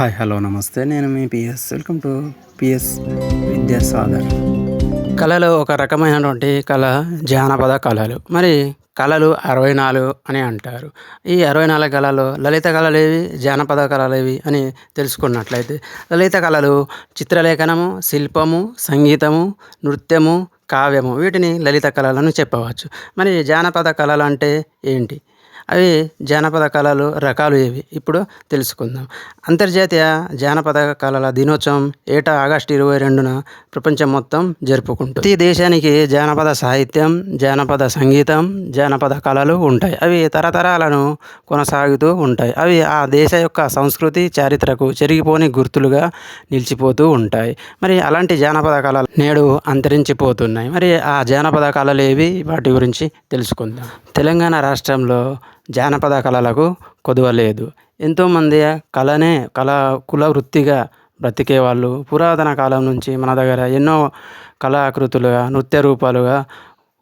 Hi hello నమస్తే. నేను మీ P S. Welcome to P S Vidyasagar కళలు ఒక రకమైనటువంటి కళ జానపద కళలు. మరి కళలు అరవై నాలుగు అని అంటారు. ఈ అరవై నాలుగు కళలు లలిత కళలు ఏవి జానపద కళలు ఏవి అని తెలుసుకున్నట్లయితే లలిత కళలు చిత్రలేఖనము శిల్పము సంగీతము నృత్యము కావ్యము వీటిని లలిత కళలను చెప్పవచ్చు. మరి జానపద కళలు అంటే ఏంటి? అవి జానపద కళలు రకాలు ఏవి? ఇప్పుడు తెలుసుకుందాం. అంతర్జాతీయ జానపద కళల దినోత్సవం ఏటా ఆగస్టు ఇరవై రెండున ప్రపంచం మొత్తం జరుపుకుంటుంది. ప్రతి దేశానికి జానపద సాహిత్యం జానపద సంగీతం జానపద కళలు ఉంటాయి. అవి తరతరాలను కొనసాగుతూ ఉంటాయి. అవి ఆ దేశ యొక్క సంస్కృతి చారిత్రకు చెరిగిపోని గుర్తులుగా నిలిచిపోతూ ఉంటాయి. మరి అలాంటి జానపద కళలు నేడు అంతరించిపోతున్నాయి. మరి ఆ జానపద కళలు ఏవి? వాటి గురించి తెలుసుకుందాం. తెలంగాణ రాష్ట్రంలో జానపద కళలకు కొదువ లేదు ఎంతోమంది కళనే కళ కుల వృత్తిగా బ్రతికే వాళ్ళు పురాతన కాలం నుంచి మన దగ్గర ఎన్నో కళాకృతులుగా నృత్య రూపాలుగా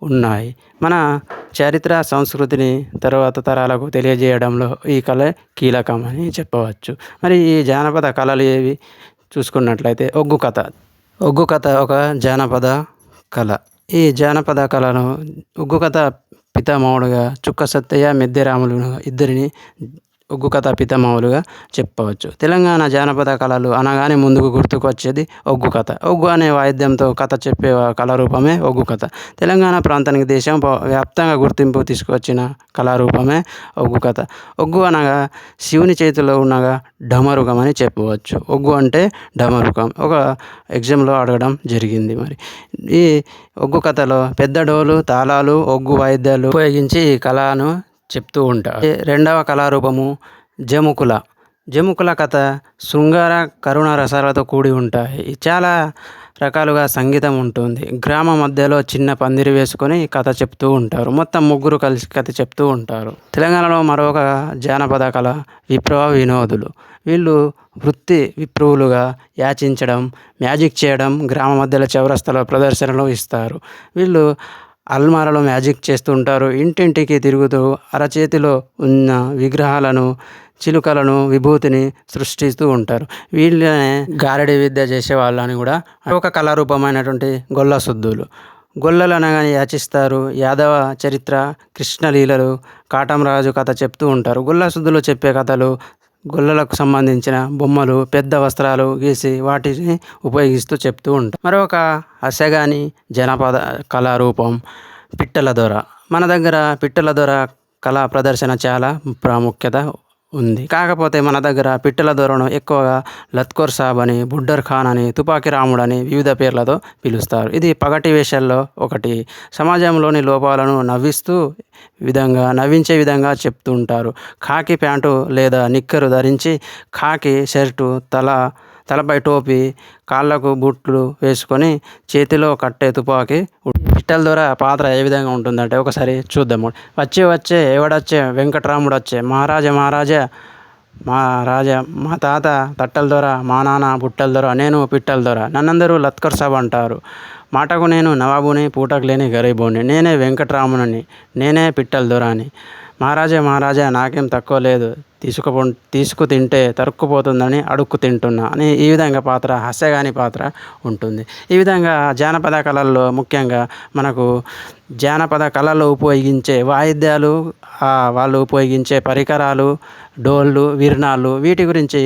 ఉన్నాయి. మన చరిత్ర సంస్కృతిని తర్వాత తరాలకు తెలియజేయడంలో ఈ కళ కీలకమని చెప్పవచ్చు. మరి ఈ జానపద కళలు ఏవి? చూసుకున్నట్లయితే ఒగ్గు కథ. ఒగ్గు కథ ఒక జానపద కళ. ఈ జానపద కళను ఒగ్గు కథ పితామహుడుగా చుక్క సత్తయ్య మెద్దెరాములు ఇద్దరిని ఒగ్గు కథ పితామహులుగా చెప్పవచ్చు. తెలంగాణ జానపద కళలు అనగానే ముందుకు గుర్తుకొచ్చేది ఒగ్గు కథ. ఒగ్గు అనే వాయిద్యంతో కథ చెప్పే కళారూపమే ఒగ్గు కథ. తెలంగాణ ప్రాంతానికి దేశం వ్యాప్తంగా గుర్తింపు తీసుకొచ్చిన కళారూపమే ఒగ్గు కథ. ఒగ్గు అనగా శివుని చేతిలో ఉన్నగా ఢమరుగం అని చెప్పవచ్చు. ఒగ్గు అంటే ఢమరుగం. ఒక ఎగ్జామ్లో అడగడం జరిగింది మరి. ఈ ఒగ్గు కథలో పెద్ద డోలు తాళాలు ఒగ్గు వాయిద్యాలు ఉపయోగించి ఈ కళను చెప్తూ ఉంటారు రెండవ కళారూపము జముకుల. జముకుల కథ శృంగార కరుణ రసాలతో కూడి ఉంటాయి. చాలా రకాలుగా సంగీతం ఉంటుంది. గ్రామ మధ్యలో చిన్న పందిరి వేసుకొని కథ చెప్తూ ఉంటారు. మొత్తం ముగ్గురు కలిసి కథ చెప్తూ ఉంటారు. తెలంగాణలో మరొక జానపద కళ విప్లవ వినోదులు. వీళ్ళు వృత్తి విప్రువులుగా యాచించడం మ్యాజిక్ చేయడం గ్రామ మధ్యలో చౌరస్తలో ప్రదర్శనలు ఇస్తారు. వీళ్ళు అల్మారాలో మ్యాజిక్ చేస్తుంటారు ఇంటింటికి తిరుగుతూ అరచేతిలో ఉన్న విగ్రహాలను చిలుకలను విభూతిని సృష్టిస్తూ ఉంటారు. వీళ్ళనే గారడి విద్య చేసే వాళ్ళని కూడా ఒక కళారూపమైనటువంటి గొల్లశుద్ధులు గొల్లలు అనగానే యాచిస్తారు. యాదవ చరిత్ర కృష్ణలీలలు కాటంరాజు కథ చెప్తూ ఉంటారు. గొల్ల చెప్పే కథలు గొల్లలకు సంబంధించిన బొమ్మలు పెద్ద వస్త్రాలు గీసి వాటిని ఉపయోగిస్తూ చెప్తూ ఉంటాం. మరొక అసగాని జనపద కళారూపం పిట్టల దొర. మన దగ్గర పిట్టల దొర కళా ప్రదర్శన చాలా ప్రాముఖ్యత ఉంది. కాకపోతే మన దగ్గర పిట్టల దొరను ఎక్కువగా లత్కోర్ సాబ్ అని బుడ్డర్ ఖాన్ అని తుపాకి రాముడు అని వివిధ పేర్లతో పిలుస్తారు. ఇది పగటి వేషల్లో ఒకటి. సమాజంలోని లోపాలను నవ్విస్తూ విధంగా నవ్వించే విధంగా చెప్తూ ఉంటారు ఖాకీ ప్యాంటు లేదా నిక్కరు ధరించి ఖాకీ షర్టు తల తలపై టోపీ కాళ్ళకు బూట్లు వేసుకొని చేతిలో కట్టే తుపాకీ పిట్టల ద్వారా పాత్ర ఏ విధంగా ఉంటుందంటే ఒకసారి చూద్దాము. వచ్చే వచ్చే ఎవడొచ్చే? వెంకటరాముడు వచ్చే మహారాజా మహారాజా మా రాజా మా తాత తట్టల ద్వారా మా నాన్న పుట్టల ద్వారా నేను పిట్టల ద్వారా. నన్నందరూ లత్కర్ సాబ్ అంటారు. మాటకు నేను నవాబుని పూటకు లేని గరీబుని. నేనే వెంకటరాముని నేనే పిట్టల దొర అని మహారాజా మహారాజా నాకేం తక్కువ లేదు. తీసుకుపో తీసుకు తింటే తరుక్కుపోతుందని అడుక్కు తింటున్నా అని ఈ విధంగా పాత్ర హాస్యగాని పాత్ర ఉంటుంది. ఈ విధంగా జానపద కళల్లో ముఖ్యంగా మనకు జానపద కళల్లో ఉపయోగించే వాయిద్యాలు వాళ్ళు ఉపయోగించే పరికరాలు డోళ్ళు విరణాలు వీటి గురించి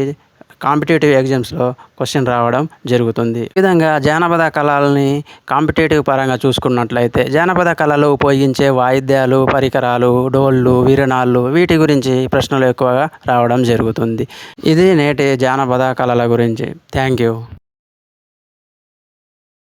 కాంపిటేటివ్ ఎగ్జామ్స్లో క్వశ్చన్ రావడం జరుగుతుంది. ఈ విధంగా జానపద కళల్ని కాంపిటేటివ్ పరంగా చూసుకున్నట్లయితే జానపద కళలు ఉపయోగించే వాయిద్యాలు పరికరాలు డోళ్ళు వీరణాలు వీటి గురించి ప్రశ్నలు ఎక్కువగా రావడం జరుగుతుంది. ఇది నేటి జానపద కళల గురించి. Thank you.